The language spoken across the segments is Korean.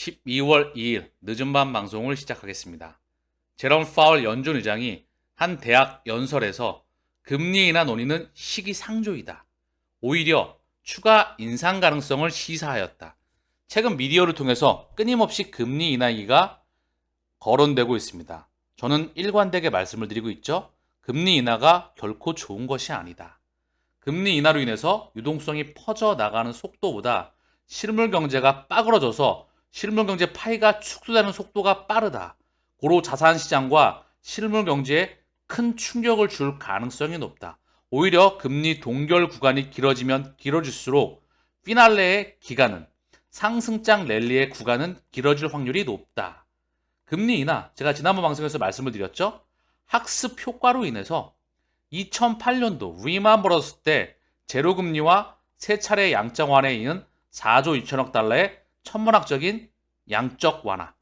12월 2일 늦은 밤 방송을 시작하겠습니다. 제롬 파울 연준 의장이 한 대학 연설에서 금리 인하 논의는 시기상조이다. 오히려 추가 인상 가능성을 시사하였다. 최근 미디어를 통해서 끊임없이 금리 인하기가 거론되고 있습니다. 저는 일관되게 말씀을 드리고 있죠. 금리 인하가 결코 좋은 것이 아니다. 금리 인하로 인해서 유동성이 퍼져 나가는 속도보다 실물 경제가 빠그러져서 실물 경제 파이가 축소되는 속도가 빠르다. 고로 자산 시장과 실물 경제에 큰 충격을 줄 가능성이 높다. 오히려 금리 동결 구간이 길어지면 길어질수록 피날레의 기간은 상승장 랠리의 구간은 길어질 확률이 높다. 금리 인하, 제가 지난번 방송에서 말씀을 드렸죠? 학습 효과로 인해서 2008년도 리만 브러스 때 제로금리와 세 차례 양적 완화에 이은 4조 2천억 달러의 천문학적인 양적 완화.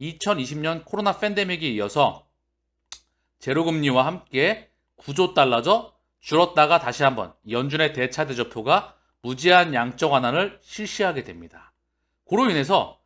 2020년 코로나 팬데믹에 이어서 제로금리와 함께 9조 달러죠. 줄었다가 다시 한번 연준의 대차 대조표가 무제한 양적 완화를 실시하게 됩니다. 그로 인해서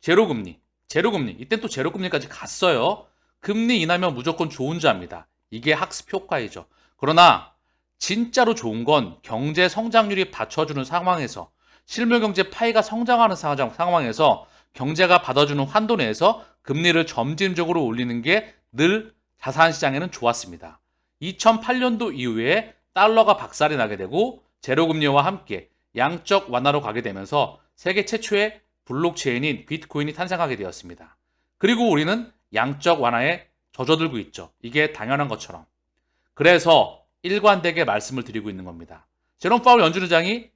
제로금리, 제로금리, 이때 또 제로금리까지 갔어요. 금리 인하면 무조건 좋은 자입니다. 이게 학습 효과이죠. 그러나 진짜로 좋은 건 경제 성장률이 받쳐주는 상황에서 실물 경제 파이가 성장하는 상황에서 경제가 받아주는 환도 내에서 금리를 점진적으로 올리는 게 늘 자산 시장에는 좋았습니다. 2008년도 이후에 달러가 박살이 나게 되고 제로금리와 함께 양적 완화로 가게 되면서 세계 최초의 블록체인인 비트코인이 탄생하게 되었습니다. 그리고 우리는 양적 완화에 젖어들고 있죠. 이게 당연한 것처럼. 그래서 일관되게 말씀을 드리고 있는 겁니다. 제롬 파울 연준 의장이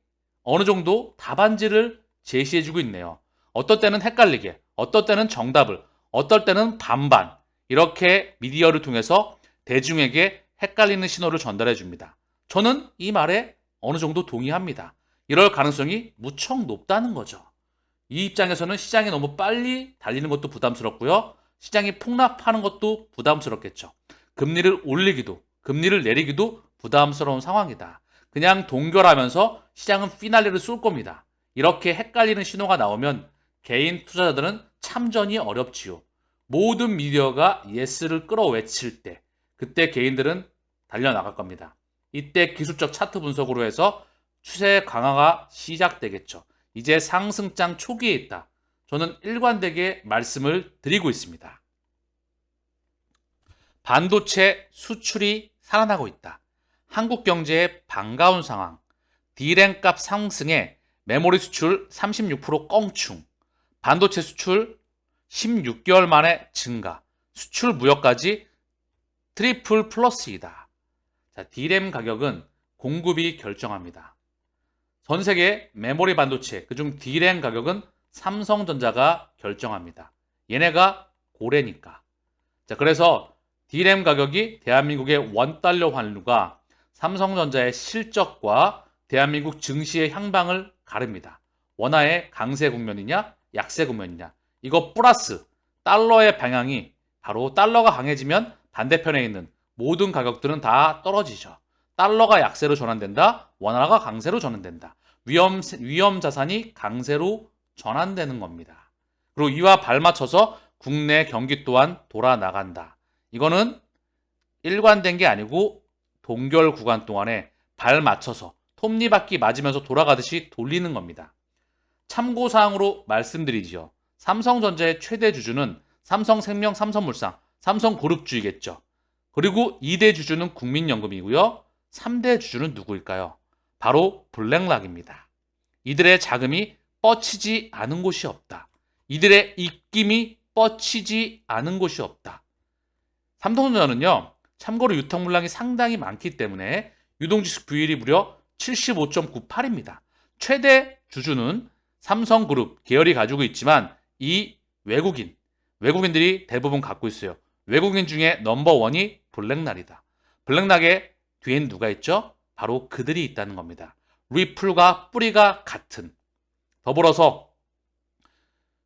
어느 정도 답안지를 제시해주고 있네요. 어떨 때는 헷갈리게, 어떨 때는 정답을, 어떨 때는 반반, 이렇게 미디어를 통해서 대중에게 헷갈리는 신호를 전달해 줍니다. 저는 이 말에 어느 정도 동의합니다. 이럴 가능성이 무척 높다는 거죠. 이 입장에서는 시장이 너무 빨리 달리는 것도 부담스럽고요. 시장이 폭락하는 것도 부담스럽겠죠. 금리를 올리기도, 금리를 내리기도 부담스러운 상황이다. 그냥 동결하면서 시장은 피날레를 쏠 겁니다. 이렇게 헷갈리는 신호가 나오면 개인 투자자들은 참전이 어렵지요. 모든 미디어가 예스를 끌어외칠 때 그때 개인들은 달려나갈 겁니다. 이때 기술적 차트 분석으로 해서 추세 강화가 시작되겠죠. 이제 상승장 초기에 있다. 저는 일관되게 말씀을 드리고 있습니다. 반도체 수출이 살아나고 있다. 한국 경제의 반가운 상황. 디램값 상승에 메모리 수출 36% 껑충. 반도체 수출 16개월 만에 증가. 수출 무역까지 트리플 플러스이다. 자, D램 가격은 공급이 결정합니다. 전 세계 메모리 반도체, 그중 D램 가격은 삼성전자가 결정합니다. 얘네가 고래니까. 자, 그래서 D램 가격이 대한민국의 원달러 환율과 삼성전자의 실적과 대한민국 증시의 향방을 가릅니다. 원화의 강세 국면이냐, 약세 국면이냐. 이거 플러스 달러의 방향이 바로 달러가 강해지면 반대편에 있는 모든 가격들은 다 떨어지죠. 달러가 약세로 전환된다. 원화가 강세로 전환된다. 위험 위험 자산이 강세로 전환되는 겁니다. 그리고 이와 발맞춰서 국내 경기 또한 돌아 나간다. 이거는 일관된 게 아니고 동결 구간 동안에 발 맞춰서 톱니바퀴 맞으면서 돌아가듯이 돌리는 겁니다. 참고 사항으로 말씀드리지요. 삼성전자의 최대 주주는 삼성생명, 삼성물산, 삼성그룹주이겠죠. 그리고 2대 주주는 국민연금이고요. 3대 주주는 누구일까요? 바로 블랙락입니다. 이들의 자금이 뻗치지 않은 곳이 없다. 이들의 입김이 뻗치지 않은 곳이 없다. 삼성전자는요, 참고로 유통 물량이 상당히 많기 때문에 유동지수 비율이 무려 75.98입니다. 최대 주주는 삼성그룹 계열이 가지고 있지만 이 외국인, 외국인들이 대부분 갖고 있어요. 외국인 중에 넘버원이 블랙날이다. 블랙락의 뒤엔 누가 있죠? 바로 그들이 있다는 겁니다. 리플과 뿌리가 같은. 더불어서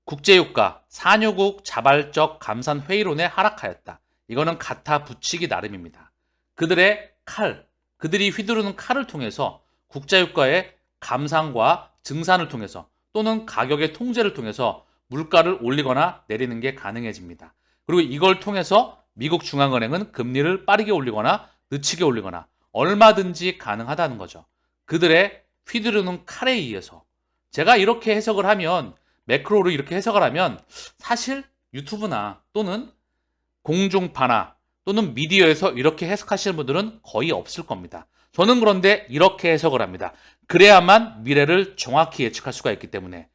국제유가, 산유국 자발적 감산 회의론에 하락하였다. 이거는 갖다 붙이기 나름입니다. 그들의 칼, 그들이 휘두르는 칼을 통해서 국제유가의 감산과 증산을 통해서 또는 가격의 통제를 통해서 물가를 올리거나 내리는 게 가능해집니다. 그리고 이걸 통해서 미국 중앙은행은 금리를 빠르게 올리거나 늦추게 올리거나 얼마든지 가능하다는 거죠. 그들의 휘두르는 칼에 의해서 제가 이렇게 해석을 하면 매크로로 이렇게 해석을 하면 사실 유튜브나 또는 공중파나 또는 미디어에서 이렇게 해석하시는 분들은 거의 없을 겁니다. 저는 그런데 이렇게 해석을 합니다. 그래야만 미래를 정확히 예측할 수가 있기 때문에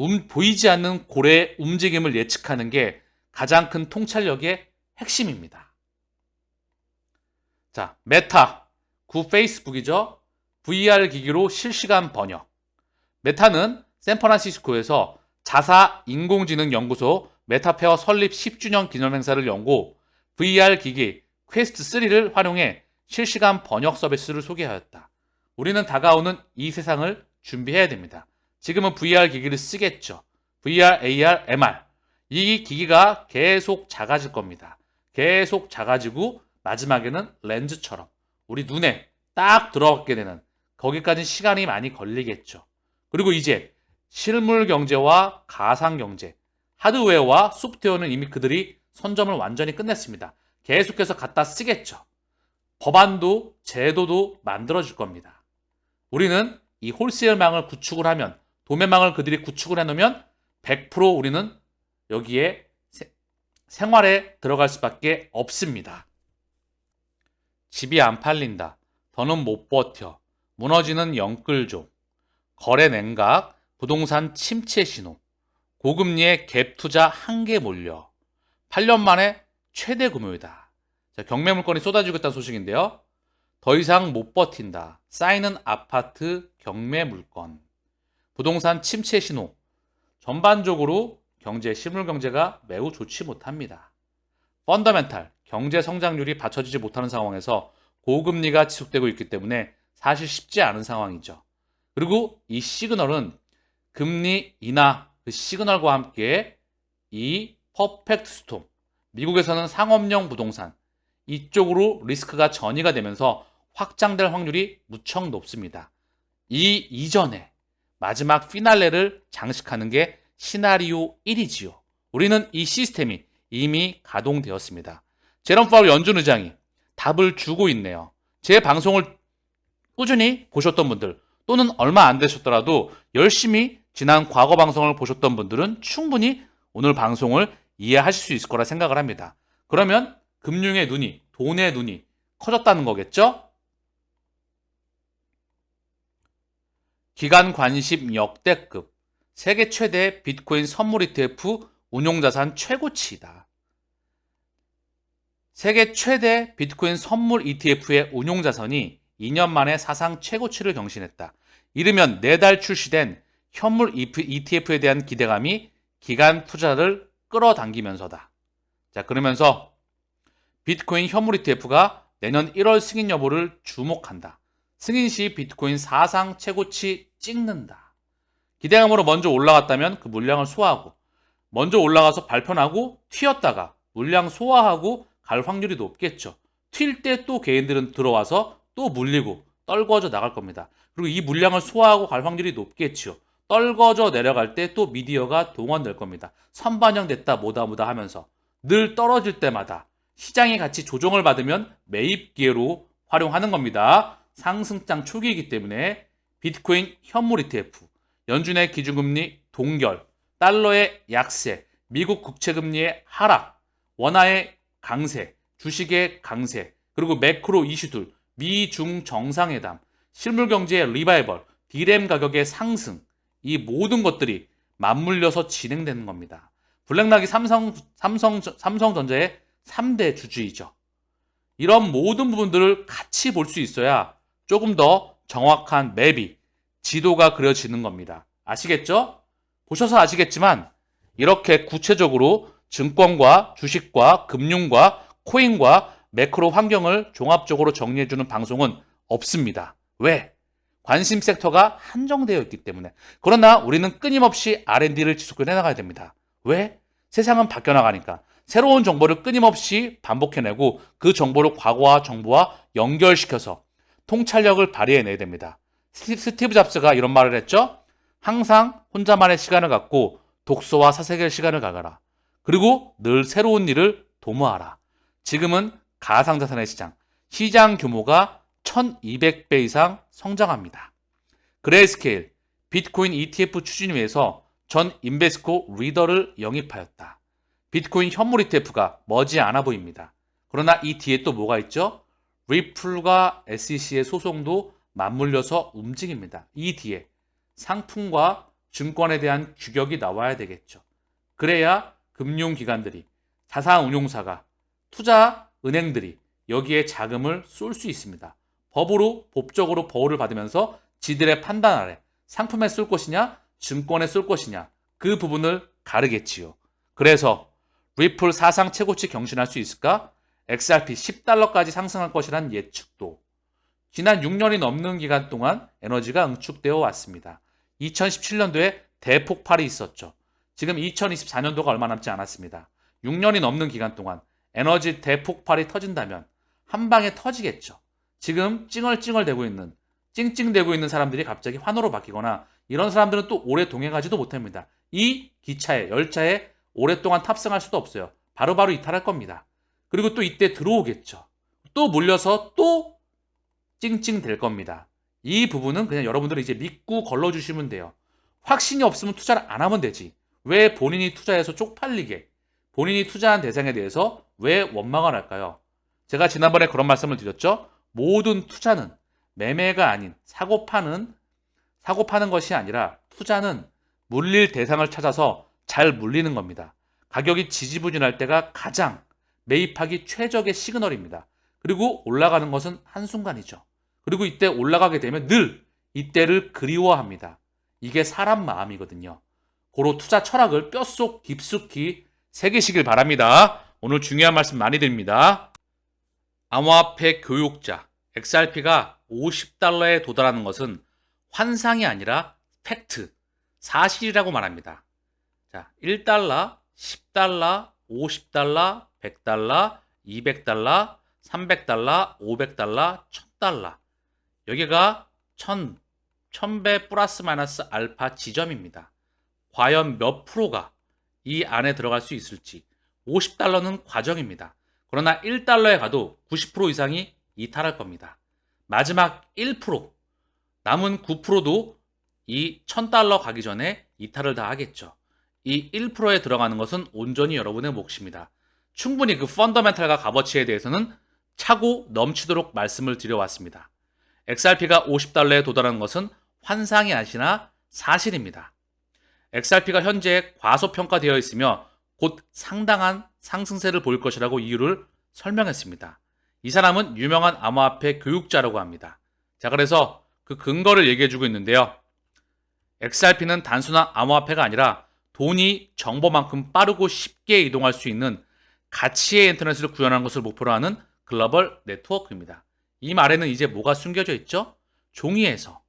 음, 보이지 않는 고래의 움직임을 예측하는 게 가장 큰 통찰력의 핵심입니다. 자, 메타, 구 페이스북이죠. VR 기기로 실시간 번역. 메타는 샌프란시스코에서 자사 인공지능 연구소 메타페어 설립 10주년 기념 행사를 연고 VR 기기 퀘스트 3를 활용해 실시간 번역 서비스를 소개하였다. 우리는 다가오는 이 세상을 준비해야 됩니다. 지금은 VR 기기를 쓰겠죠. VR, AR, MR. 이 기기가 계속 작아질 겁니다. 계속 작아지고 마지막에는 렌즈처럼 우리 눈에 딱 들어가게 되는 거기까지 시간이 많이 걸리겠죠. 그리고 이제 실물 경제와 가상 경제, 하드웨어와 소프트웨어는 이미 그들이 선점을 완전히 끝냈습니다. 계속해서 갖다 쓰겠죠. 법안도 제도도 만들어질 겁니다. 우리는 이 홀세일망을 구축을 하면 도매망을 그들이 구축을 해놓으면 100% 우리는 여기에 세- 생활에 들어갈 수밖에 없습니다. 집이 안 팔린다. 더는 못 버텨. 무너지는 영끌족. 거래 냉각. 부동산 침체 신호. 고금리에 갭 투자 한개 몰려. 8년 만에 최대 금요이다. 자, 경매 물건이 쏟아지고 있다는 소식인데요. 더 이상 못 버틴다. 쌓이는 아파트 경매 물건. 부동산 침체 신호. 전반적으로 경제, 실물 경제가 매우 좋지 못합니다. 펀더멘탈, 경제 성장률이 받쳐지지 못하는 상황에서 고금리가 지속되고 있기 때문에 사실 쉽지 않은 상황이죠. 그리고 이 시그널은 금리 인하 그 시그널과 함께 이 퍼펙트 스톰, 미국에서는 상업용 부동산 이쪽으로 리스크가 전이가 되면서 확장될 확률이 무척 높습니다. 이 이전에 마지막 피날레를 장식하는 게 시나리오 1이지요. 우리는 이 시스템이 이미 가동되었습니다. 제롬 파울 연준 의장이 답을 주고 있네요. 제 방송을 꾸준히 보셨던 분들 또는 얼마 안 되셨더라도 열심히 지난 과거 방송을 보셨던 분들은 충분히 오늘 방송을 이해하실 수 있을 거라 생각을 합니다. 그러면 금융의 눈이, 돈의 눈이 커졌다는 거겠죠? 기간 관심 역대급, 세계 최대 비트코인 선물 ETF 운용자산 최고치이다. 세계 최대 비트코인 선물 ETF의 운용자산이 2년 만에 사상 최고치를 경신했다. 이르면 내달 출시된 현물 ETF에 대한 기대감이 기간 투자를 끌어당기면서다. 자, 그러면서 비트코인 현물 ETF가 내년 1월 승인 여부를 주목한다. 승인 시 비트코인 사상 최고치 찍는다. 기대감으로 먼저 올라갔다면 그 물량을 소화하고 먼저 올라가서 발표하고 튀었다가 물량 소화하고 갈 확률이 높겠죠. 튈 때 또 개인들은 들어와서 또 물리고 떨궈져 나갈 겁니다. 그리고 이 물량을 소화하고 갈 확률이 높겠죠. 떨궈져 내려갈 때 또 미디어가 동원될 겁니다. 선반영됐다 뭐다 뭐다 하면서 늘 떨어질 때마다 시장이 같이 조정을 받으면 매입 기회로 활용하는 겁니다. 상승장 초기이기 때문에 비트코인 현물 ETF, 연준의 기준금리 동결, 달러의 약세, 미국 국채금리의 하락, 원화의 강세, 주식의 강세, 그리고 매크로 이슈들, 미중 정상회담, 실물 경제의 리바이벌, 디램 가격의 상승, 이 모든 것들이 맞물려서 진행되는 겁니다. 블랙락이 삼성, 삼성, 삼성전자의 3대 주주이죠. 이런 모든 부분들을 같이 볼 수 있어야 조금 더 정확한 맵이, 지도가 그려지는 겁니다. 아시겠죠? 보셔서 아시겠지만 이렇게 구체적으로 증권과 주식과 금융과 코인과 매크로 환경을 종합적으로 정리해주는 방송은 없습니다. 왜? 관심 섹터가 한정되어 있기 때문에. 그러나 우리는 끊임없이 R&D를 지속해 나가야 됩니다. 왜? 세상은 바뀌어 나가니까. 새로운 정보를 끊임없이 반복해내고 그 정보를 과거와 정보와 연결시켜서 통찰력을 발휘해내야 됩니다. 스티브 잡스가 이런 말을 했죠. 항상 혼자만의 시간을 갖고 독서와 사색의 시간을 가가라. 그리고 늘 새로운 일을 도모하라. 지금은 가상자산의 시장, 시장 규모가 1200배 이상 성장합니다. 그레이스케일, 비트코인 ETF 추진 위해서 전 인베스코 리더를 영입하였다. 비트코인 현물 ETF가 머지않아 보입니다. 그러나 이 뒤에 또 뭐가 있죠? 리플과 SEC의 소송도 맞물려서 움직입니다. 이 뒤에 상품과 증권에 대한 규격이 나와야 되겠죠. 그래야 금융기관들이, 자산운용사가, 투자 은행들이 여기에 자금을 쏠 수 있습니다. 법으로, 법적으로 보호를 받으면서 지들의 판단 아래 상품에 쏠 것이냐, 증권에 쏠 것이냐, 그 부분을 가르겠지요. 그래서 리플 사상 최고치 경신할 수 있을까? XRP 10달러까지 상승할 것이란 예측도. 지난 6년이 넘는 기간 동안 에너지가 응축되어 왔습니다. 2017년도에 대폭발이 있었죠. 지금 2024년도가 얼마 남지 않았습니다. 6년이 넘는 기간 동안 에너지 대폭발이 터진다면 한 방에 터지겠죠. 지금 찡얼찡얼대고 있는 찡찡대고 있는 사람들이 갑자기 환호로 바뀌거나 이런 사람들은 또 오래 동행하지도 못합니다. 이 기차에 열차에 오랫동안 탑승할 수도 없어요. 바로바로 이탈할 겁니다. 그리고 또 이때 들어오겠죠. 또 몰려서 또 찡찡 될 겁니다. 이 부분은 그냥 여러분들이 이제 믿고 걸러주시면 돼요. 확신이 없으면 투자를 안 하면 되지. 왜 본인이 투자해서 쪽팔리게 본인이 투자한 대상에 대해서 왜 원망을 할까요? 제가 지난번에 그런 말씀을 드렸죠. 모든 투자는 매매가 아닌 사고 파는 사고 파는 것이 아니라 투자는 물릴 대상을 찾아서 잘 물리는 겁니다. 가격이 지지부진할 때가 가장 매입하기 최적의 시그널입니다. 그리고 올라가는 것은 한순간이죠. 그리고 이때 올라가게 되면 늘 이때를 그리워합니다. 이게 사람 마음이거든요. 고로 투자 철학을 뼛속 깊숙이 새기시길 바랍니다. 오늘 중요한 말씀 많이 드립니다. 암호화폐 교육자 XRP가 50달러에 도달하는 것은 환상이 아니라 팩트, 사실이라고 말합니다. 자, 1달러, 10달러, 50달러, 100달러, 200달러, 300달러, 500달러, 1000달러. 여기가 1000, 1000배 플러스 마이너스 알파 지점입니다. 과연 몇 프로가 이 안에 들어갈 수 있을지 50달러는 과정입니다. 그러나 1달러에 가도 90% 이상이 이탈할 겁니다. 마지막 1% 남은 9%도 이 1000달러 가기 전에 이탈을 다 하겠죠. 이 1%에 들어가는 것은 온전히 여러분의 몫입니다. 충분히 그 펀더멘탈과 값어치에 대해서는 차고 넘치도록 말씀을 드려왔습니다. XRP가 50달러에 도달하는 것은 환상이 아니라 사실입니다. XRP가 현재 과소평가되어 있으며 곧 상당한 상승세를 보일 것이라고 이유를 설명했습니다. 이 사람은 유명한 암호화폐 교육자라고 합니다. 자, 그래서 그 근거를 얘기해주고 있는데요. XRP는 단순한 암호화폐가 아니라 돈이 정보만큼 빠르고 쉽게 이동할 수 있는 가치의 인터넷을 구현하는 것을 목표로 하는 글로벌 네트워크입니다. 이 말에는 이제 뭐가 숨겨져 있죠? 종이에서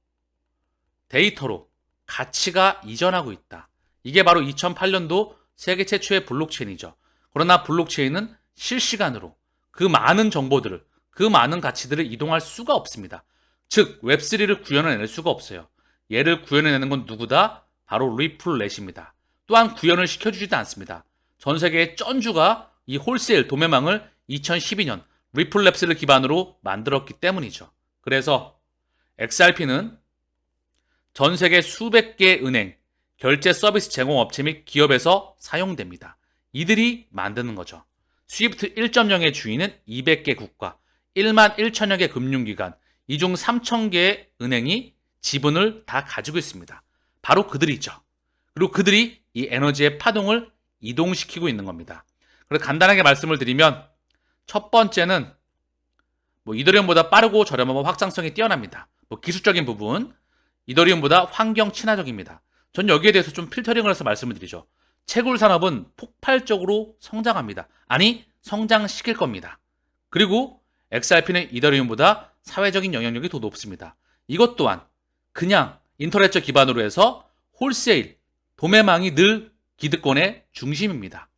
데이터로 가치가 이전하고 있다. 이게 바로 2008년도 세계 최초의 블록체인이죠. 그러나 블록체인은 실시간으로 그 많은 정보들을, 그 많은 가치들을 이동할 수가 없습니다. 즉, 웹3를 구현해낼 수가 없어요. 얘를 구현해내는 건 누구다? 바로 리플렛입니다. 또한 구현을 시켜주지도 않습니다. 전 세계의 쩐주가 이 홀세일 도매망을 2012년 리플랩스를 기반으로 만들었기 때문이죠. 그래서 XRP는 전 세계 수백 개 은행, 결제 서비스 제공업체 및 기업에서 사용됩니다. 이들이 만드는 거죠. 스위프트 1.0의 주인은 200개 국가, 1만 1천여 개 금융기관, 이 중 3천 개의 은행이 지분을 다 가지고 있습니다. 바로 그들이죠. 그리고 그들이 이 에너지의 파동을 이동시키고 있는 겁니다. 그래서 간단하게 말씀을 드리면 첫 번째는 뭐 이더리움보다 빠르고 저렴하고 확장성이 뛰어납니다. 뭐 기술적인 부분 이더리움보다 환경 친화적입니다. 전 여기에 대해서 좀 필터링을 해서 말씀을 드리죠. 채굴 산업은 폭발적으로 성장합니다. 아니 성장시킬 겁니다. 그리고 XRP는 이더리움보다 사회적인 영향력이 더 높습니다. 이것 또한 그냥 인터넷적 기반으로 해서 홀세일, 도매망이 늘 기득권의 중심입니다.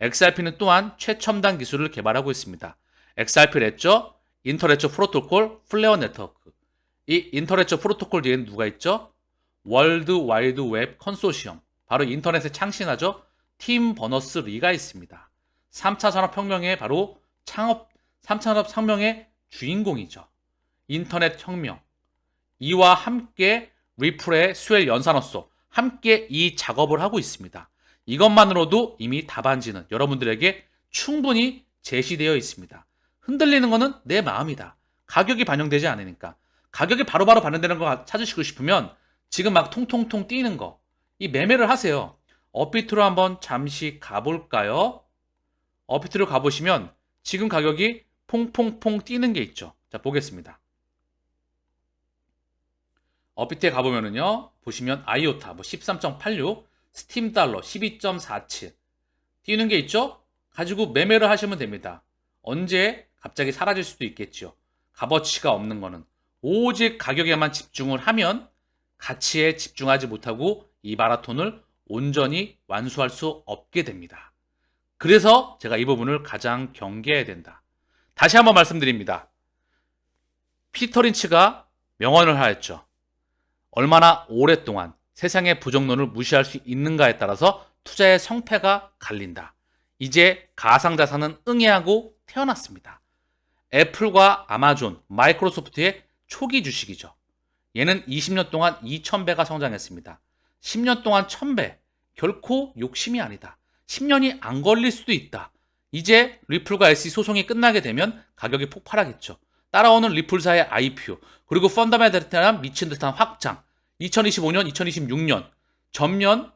XRP는 또한 최첨단 기술을 개발하고 있습니다. XRP 렛저, 인터넷저 프로토콜, 플레어 네트워크. 이 인터넷저 프로토콜 뒤에는 누가 있죠? 월드 와이드 웹 컨소시엄. 바로 인터넷의 창신하죠. 팀 버너스 리가 있습니다. 3차 산업혁명의 바로 창업, 3차 산업혁명의 주인공이죠. 인터넷 혁명. 이와 함께 리플의 스웰 연산업소 함께 이 작업을 하고 있습니다. 이것만으로도 이미 답안지는 여러분들에게 충분히 제시되어 있습니다. 흔들리는 거는 내 마음이다. 가격이 반영되지 않으니까. 가격이 바로바로 반영되는 거 찾으시고 싶으면 지금 막 통통통 뛰는 거. 이 매매를 하세요. 업비트로 한번 잠시 가볼까요? 업비트로 가보시면 지금 가격이 퐁퐁퐁 뛰는 게 있죠. 자, 보겠습니다. 업비트에 가보면은요, 보시면 아이오타 뭐 13.86, 스팀 달러 12.47 뛰는 게 있죠? 가지고 매매를 하시면 됩니다. 언제 갑자기 사라질 수도 있겠죠. 값어치가 없는 거는 오직 가격에만 집중을 하면 가치에 집중하지 못하고 이 마라톤을 온전히 완수할 수 없게 됩니다. 그래서 제가 이 부분을 가장 경계해야 된다. 다시 한번 말씀드립니다. 피터 린치가 명언을 하였죠. 얼마나 오랫동안 세상의 부정론을 무시할 수 있는가에 따라서 투자의 성패가 갈린다. 이제 가상자산은 응애하고 태어났습니다. 애플과 아마존, 마이크로소프트의 초기 주식이죠. 얘는 20년 동안 2,000배가 성장했습니다. 10년 동안 1,000배. 결코 욕심이 아니다. 10년이 안 걸릴 수도 있다. 이제 리플과 SE 소송이 끝나게 되면 가격이 폭발하겠죠. 따라오는 리플사의 IPO, 그리고 펀더멘탈한 미친 듯한 확장, 2025년, 2026년 전면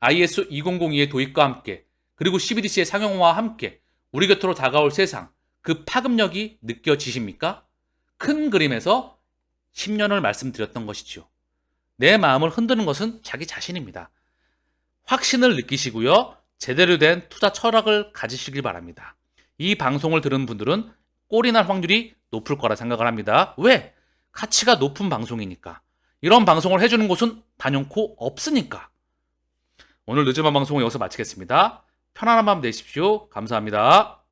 ISO 2002의 도입과 함께 그리고 CBDC의 상용화와 함께 우리 곁으로 다가올 세상 그 파급력이 느껴지십니까? 큰 그림에서 10년을 말씀드렸던 것이죠. 내 마음을 흔드는 것은 자기 자신입니다. 확신을 느끼시고요. 제대로 된 투자 철학을 가지시길 바랍니다. 이 방송을 들은 분들은 꼴이 날 확률이 높을 거라 생각을 합니다. 왜? 가치가 높은 방송이니까. 이런 방송을 해주는 곳은 단연코 없으니까. 오늘 늦은 밤 방송은 여기서 마치겠습니다. 편안한 밤 되십시오. 감사합니다.